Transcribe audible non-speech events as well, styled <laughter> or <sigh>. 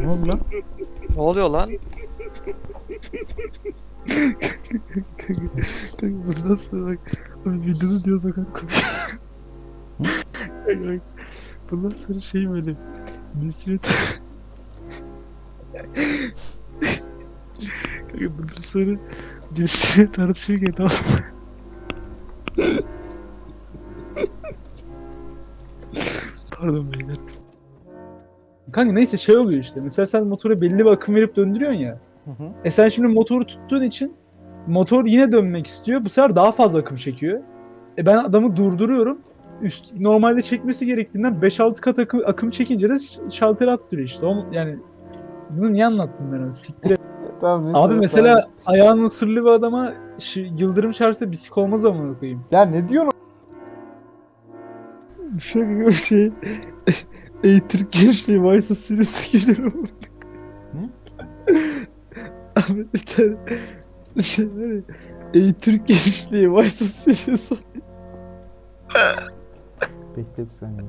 Ne oldu lan? Ne oluyor lan? Kanka bundan sonra bak. Diyoruz o kadar komik. Kanka bak. Bundan sonra şey böyle. Nesine Kanka bundan sonra birisiyle tartışırken tamam? Pardon beyler. Kanka neyse şey oluyor işte. Mesela sen motora belli bir akım verip döndürüyorsun ya. Hı hı. E sen şimdi motoru tuttuğun için motor yine dönmek istiyor. Bu sefer daha fazla akım çekiyor. E ben adamı durduruyorum. Üst, normalde çekmesi gerektiğinden 5-6 kat akım, akım çekince de şalteri attırıyor işte. O, yani bunu niye anlattım ben? ona? Siktir et. <laughs> Tamam neyse. Abi tamam. mesela ayağının ısırlı bir adama şu, yıldırım çarpsa bisik olmaz amına koyayım. Ya ne diyorsun? Bir şey. <laughs> Ey Türk gençliği Mayıs'a sürüsü geliyorum. Ne? Abi bir tane şey var ya. Ey Türk gençliği Mayıs'a sürüsü. Bekle bir saniye.